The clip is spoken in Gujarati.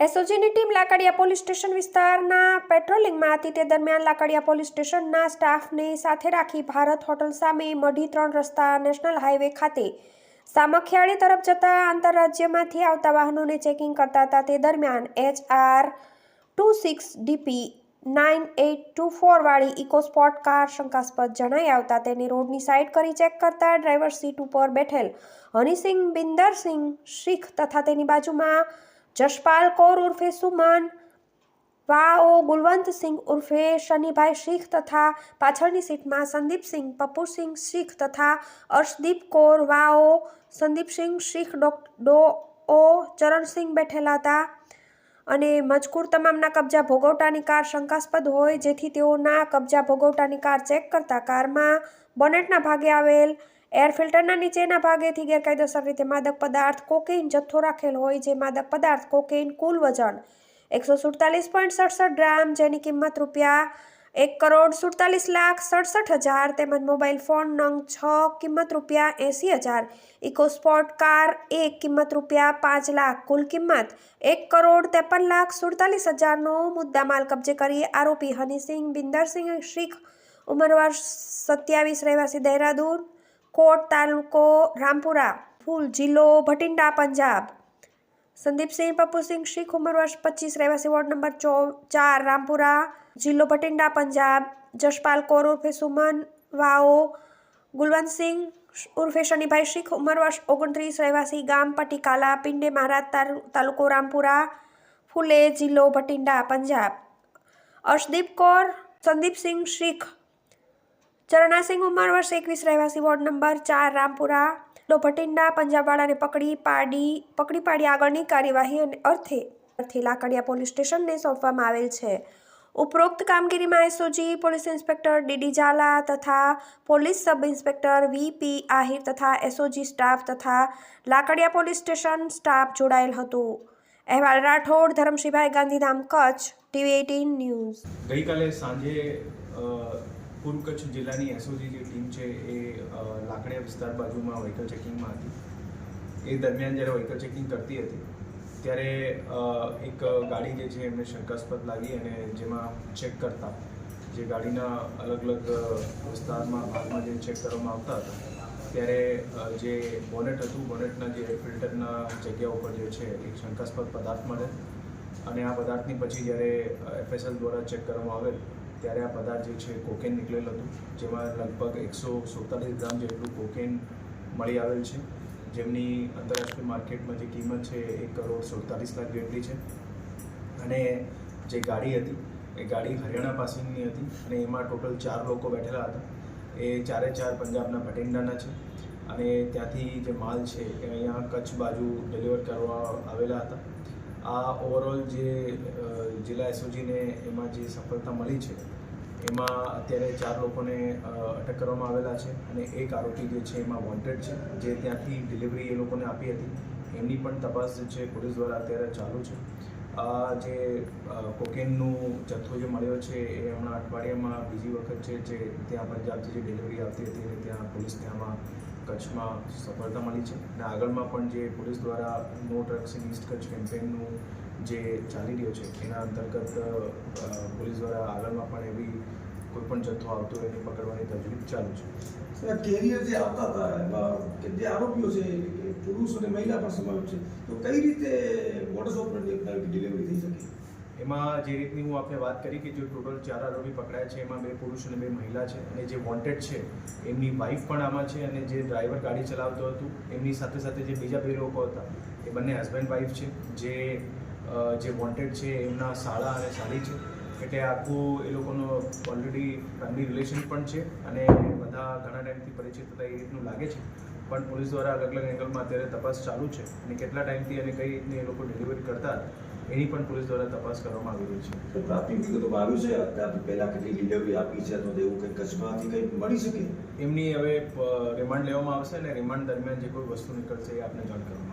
એસઓજીની ટીમ લાકડિયા પોલીસ સ્ટેશન વિસ્તારના પેટ્રોલિંગમાં હતી તે દરમિયાન લાકડિયા પોલીસ સ્ટેશનના સ્ટાફને સાથે રાખી ભારત હોટલ સામે મઢી ત્રણ રસ્તા નેશનલ હાઈવે ખાતે સામખિયાળી તરફ જતા આંતરરાજ્યમાંથી આવતા વાહનોને ચેકિંગ કરતા હતા. તે દરમિયાન HR two six DP nine eight two ફોરવાળી EcoSport car શંકાસ્પદ જણાઈ આવતા તેની રોડની સાઈડ કરી ચેક કરતા ડ્રાઈવર સીટ ઉપર બેઠેલ હનીસિંહ, બિંદરસિંહ શીખ તથા તેની બાજુમાં જશપાલ કૌર ઉર્ફે સુમન વાઓ ગુલવંતસિંહ ઉર્ફે શનિભાઈ શીખ તથા પાછળની સીટમાં સંદીપસિંહ પપ્પુસિંહ શીખ તથા અર્શદીપ કૌર વાઓ સંદીપસિંહ શીખ ડો ઓ ચરણસિંહ બેઠેલા હતા. અને મજકૂર તમામના કબજા ભોગવટાની કાર શંકાસ્પદ હોય, જેથી તેઓના કબજા ભોગવટાની કાર ચેક કરતા કારમાં બોનેટના ભાગે આવેલ એર ફિલ્ટરના નીચેના ભાગેથી ગેરકાયદેસર રીતે માદક પદાર્થ કોકેઇન જથ્થો રાખેલ હોય જે માદક પદાર્થ કોકેઇન કુલ વજન એકસો સુડતાલીસ પોઈન્ટ સડસઠ ગ્રામ જેની કિંમત રૂપિયા એક કરોડ સુડતાલીસ લાખ સડસઠ હજાર તેમજ મોબાઈલ ફોન નંગ છ કિંમત રૂપિયા એંસી હજાર. ઇકોસ્પોર્ટ કાર એક કિંમત રૂપિયા પાંચ લાખ કુલ કિંમત એક કરોડ ત્રેપન લાખ સુડતાલીસ હજારનો મુદ્દામાલ કબજે કરી આરોપી હનીસિંહ, બિંદરસિંહ શીખ ઉંમર વર્ષ સત્યાવીસ રહેવાસી દહેરાદૂન કોટ તાલુકો રામપુરા, ફૂલ જિલ્લો ભટિંડા, પંજાબ. સંદીપસિંહ પપ્પુસિંહ શીખ ઉંમર વર્ષ પચીસ, રહેવાસી વોર્ડ નંબર ચો ચાર, રામપુરા, જિલ્લો ભટિંડા, પંજાબ. જશપાલ કૌર ઉર્ફે સુમન વાઓ. ગુલવંતસિંહ ઉર્ફે શનિભાઈ શીખ ઉંમર વર્ષ ઓગણત્રીસ, રહેવાસી ગામ પટીકાલા, પિંડે મહારાજ તાલુ- તાલુકો રામપુરા, ફૂલે જિલ્લો ભટિંડા, પંજાબ. અર્શદીપ કૌર, સંદીપસિંહ શીખ ચરણાસિંહ ઉંમર વર્ષ એકવીસ રહેવાસી વોર્ડ નંબર ચાર રામપુરા. લો ભટિંડા પંજાબવાળાને પકડી પાડી પકડી પાડી આગળની કાર્યવાહી અને અર્થે અર્થે લાકડિયા પોલીસ સ્ટેશનને સોંપવામાં આવેલ છે. ઉપરોક્ત કામગીરીમાં SOG, police inspector DD Jhala તથા police sub inspector VP Ahir તથા એસઓજી સ્ટાફ તથા લાકડિયા પોલીસ સ્ટેશન સ્ટાફ જોડાયેલ હતું. અહેવાલ Rathod Dharamshibhai Gandhidham, Kutch, TV eighteen news. ગઈકાલે સાંજે પૂર્વ કચ્છ જિલ્લાની એસઓજી જે ટીમ છે એ લાકડિયા વિસ્તાર બાજુમાં વ્હીકલ ચેકિંગમાં હતી. એ દરમિયાન જ્યારે વ્હીકલ ચેકિંગ કરતી હતી, ત્યારે એક ગાડી જે છે એમને શંકાસ્પદ લાગી અને જેમાં ચેક કરતા, જે ગાડીના અલગ અલગ વિસ્તારમાં, ભાગમાં જે ચેક કરવામાં આવતા હતા, ત્યારે જે બોનેટ હતું બોનેટના જે ફિલ્ટરના જગ્યા ઉપર જે છે, એક શંકાસ્પદ પદાર્થ મળે. અને આ પદાર્થની પછી જ્યારે એફએસએલ દ્વારા ચેક કરવામાં આવેલ ત્યારે આ પદાર્થ જે છે કોકેન નીકળેલ હતું, જેમાં લગભગ એકસો સુડતાલીસ ગ્રામ જેટલું કોકેન મળી આવેલ છે. જેમની આંતરરાષ્ટ્રીય માર્કેટમાં જે કિંમત છે એક કરોડ સુડતાલીસ લાખ જેટલી છે. અને જે ગાડી હતી, એ ગાડી હરિયાણા પાસેની હતી અને એમાં ટોટલ ચાર લોકો બેઠેલા હતા. એ ચારે ચાર પંજાબના ભટિંડાના છે અને ત્યાંથી જે માલ છે એ અહીંયા કચ્છ બાજુ ડિલિવર કરવા આવેલા હતા. આ ઓવરઓલ જે જિલ્લા એસઓજીને એમાં જે સફળતા મળી છે, એમાં અત્યારે ચાર લોકોને અટક કરવામાં આવેલા છે અને એક આરોપી જે છે એમાં વોન્ટેડ છે, જે ત્યાંથી ડિલિવરી એ લોકોને આપી હતી. એમની પણ તપાસ જે છે પોલીસ દ્વારા અત્યારે ચાલુ છે. આ જે કોકેનનું જથ્થો જે મળ્યો છે એ હમણાં અઠવાડિયામાં બીજી વખત છે જે ત્યાં પંજાબથી જે ડિલિવરી આવતી હતી ત્યાં પોલીસને આમાં કચ્છમાં સફળતા મળી છે. અને આગળમાં પણ જે પોલીસ દ્વારા no drugs in east Kutch કેમ્પેનનું જે ચાલી રહ્યો છે, એના અંતર્ગત પોલીસ દ્વારા આગળમાં પણ એવી કોઈ પણ જથ્થો આવતો એને પકડવાની તજવીજ ચાલુ છે. કેરિયર જે આવતા હતા કે જે આરોપીઓ છે પુરુષ અને મહિલા પણ સમાવેશ છે, તો કઈ રીતે અપનાવી ડિલિવરી થઈ શકે? એમાં જે રીતની હું આપને વાત કરી કે જે ટોટલ ચાર આરોપી પકડાયા છે, એમાં બે પુરુષ અને બે મહિલા છે, અને જે વોન્ટેડ છે, એમની વાઈફ પણ આમાં છે અને જે ડ્રાઈવર ગાડી ચલાવતો હતું, એમની સાથે સાથે જે બીજા બે લોકો હતા, એ બંને હસબન્ડ વાઈફ છે. જે જે વોન્ટેડ છે, એમના શાળા અને સાળી છે. એટલે આખું એ લોકોનો ઓલરેડી ફેમિલી રિલેશન પણ છે અને બધા ઘણા ટાઈમથી પરિચિત હતા, એ રીતનું લાગે છે. પણ પોલીસ દ્વારા અલગ અલગ એંગલમાં અત્યારે તપાસ ચાલુ છે અને કેટલા ટાઈમથી અને કઈ રીતની એ લોકો ડિલિવરી કરતા એની પણ પોલીસ દ્વારા તપાસ કરવામાં આવી રહી છે. તો પ્રાથમિક વિગતોમાં આવ્યું છે અત્યાર પહેલા કેટલી ડિલિવરી આપી છે તો એવું કંઈક કચ્છમાંથી કંઈ મળી શકે? એમની હવે રિમાન્ડ લેવામાં આવશે અને રિમાન્ડ દરમિયાન જે કોઈ વસ્તુ નીકળશે એ આપને જાણ કરવામાં